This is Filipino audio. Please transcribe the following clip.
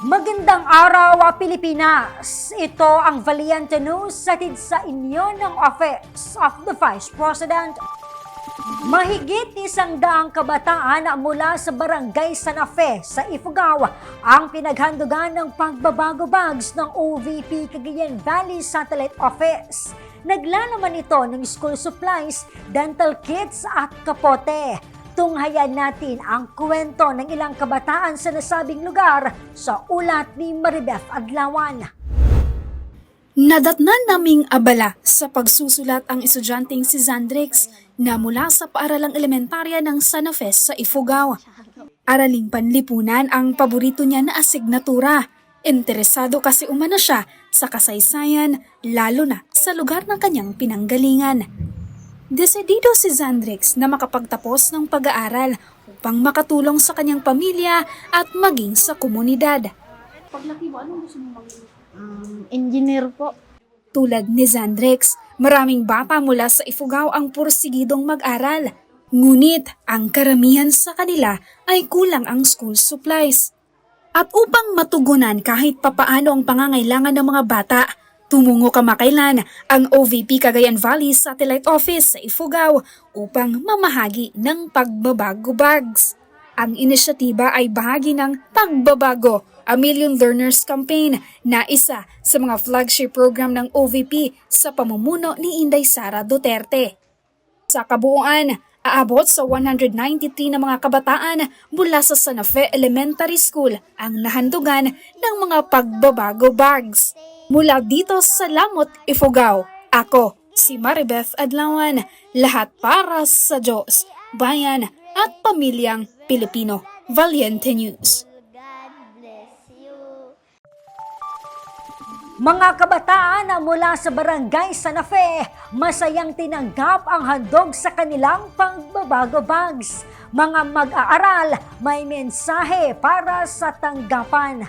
Magandang araw, ah, Pilipinas! Ito ang Valiente News satid sa inyo ng Office of the Vice President. Mahigit isang daang kabataan mula sa barangay Santa Fe sa Ifugao ang pinaghandugan ng pagbabago bags ng OVP Cagayan Valley Satellite Office. Naglalaman ito ng school supplies, dental kits at kapote. Tunghayan natin ang kwento ng ilang kabataan sa nasabing lugar sa ulat ni Maribeth Adlawan. Nadatnan naming abala sa pagsusulat ang estudyanteng si Zandrix na mula sa paaralang elementarya ng Santa Fe sa Ifugao. Araling panlipunan ang paborito niya na asignatura. Interesado kasi umano siya sa kasaysayan, lalo na sa lugar ng kanyang pinanggalingan. Desidido si Zandrix na makapagtapos ng pag-aaral upang makatulong sa kanyang pamilya at maging sa komunidad. Paglaki mo, anong gusto mo maging? Um, engineer po. Tulad ni Zandrix, maraming bata mula sa Ifugao ang pursigidong mag-aral. Ngunit ang karamihan sa kanila ay kulang ang school supplies. At upang matugunan kahit papaano ang pangangailangan ng mga bata, tumungo kamakailan ang OVP Cagayan Valley Satellite Office sa Ifugao upang mamahagi ng pagbabago bags. Ang inisyatiba ay bahagi ng Pagbabago, a Million Learners Campaign na isa sa mga flagship program ng OVP sa pamumuno ni Inday Sara Duterte. Sa kabuuan, aabot sa 193 na mga kabataan mula sa Santa Fe Elementary School ang nahandugan ng mga pagbabago bags. Mula dito sa Lamot, Ifugao, ako si Maribeth Adlawan, lahat para sa Diyos, bayan at pamilyang Pilipino. Valiente News. Mga kabataan na mula sa barangay Santa Fe, masayang tinanggap ang handog sa kanilang pagbabago bags. Mga mag-aaral, may mensahe para sa tanggapan.